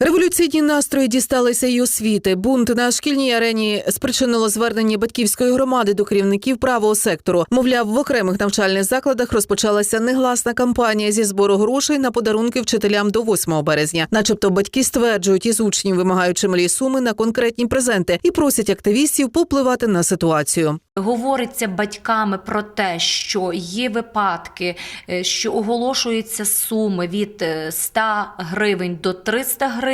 Революційні настрої дісталися й освіти. Бунт на шкільній арені спричинило звернення батьківської громади до керівників правого сектору. Мовляв, в окремих навчальних закладах розпочалася негласна кампанія зі збору грошей на подарунки вчителям до 8 березня. Начебто батьки стверджують, із учнів вимагають чималі суми на конкретні презенти і просять активістів попливати на ситуацію. Говориться батьками про те, що є випадки, е, що оголошуються суми від е, 100 гривень до 300 гривень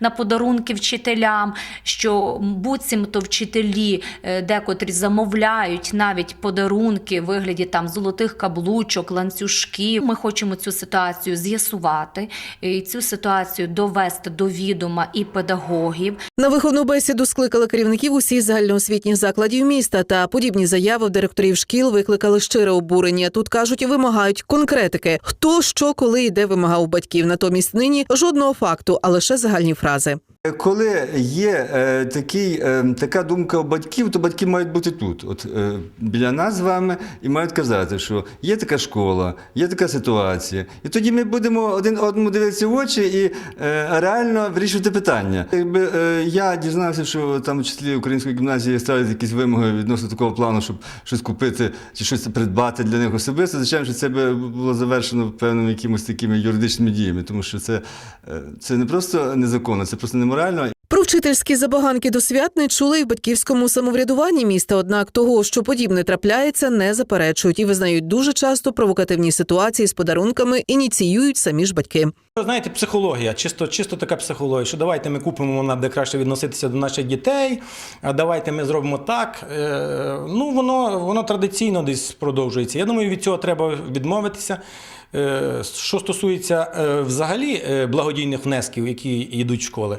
на подарунки вчителям, що буцімто вчителі е, декотрі замовляють навіть подарунки в вигляді там золотих каблучок, ланцюжків. Ми хочемо цю ситуацію з'ясувати і цю ситуацію довести до відома і педагогів, На виховну бесіду скликали керівників усіх загальноосвітніх закладів міста. Та подібні заяви в директорів шкіл викликали щире обурення. Тут кажуть, вимагають конкретики: хто що, коли і де вимагав батьків. Натомість нині жодного факту, а лише загальні фрази. Коли є е, такий, е, така думка у батьків, то батьки мають бути тут, от е, біля нас з вами, і мають казати, що є така школа, є така ситуація. І тоді ми будемо один одному дивитися в очі і е, реально вирішувати питання. Якби е, я дізнався, що там в числі української гімназії ставлять якісь вимоги відносно такого плану, щоб щось купити чи щось придбати для них особисто, звичайно, що це би було завершено певними якимось такими юридичними діями, тому що це, е, це не просто незаконно, це просто неморально. Про вчительські забаганки до свят не чули й в батьківському самоврядуванні міста. Однак того, що подібне трапляється, не заперечують і визнають дуже часто провокативні ситуації з подарунками ініціюють самі ж батьки. Знаєте, психологія, чисто, чисто така психологія, що давайте ми купимо нам, де краще відноситися до наших дітей, а давайте ми зробимо так. Е, ну, воно, воно традиційно десь продовжується. Я думаю, від цього треба відмовитися. Е, що стосується е, взагалі благодійних внесків, які йдуть в школи,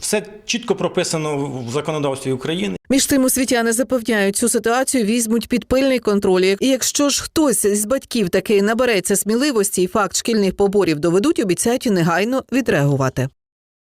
все чітко прописано в законодавстві України. Між тим освітяни запевняють, цю ситуацію візьмуть під пильний контроль. І якщо ж хтось з батьків таки набереться сміливості і факт шкільних поборів доведуть, обіцяють негайно відреагувати.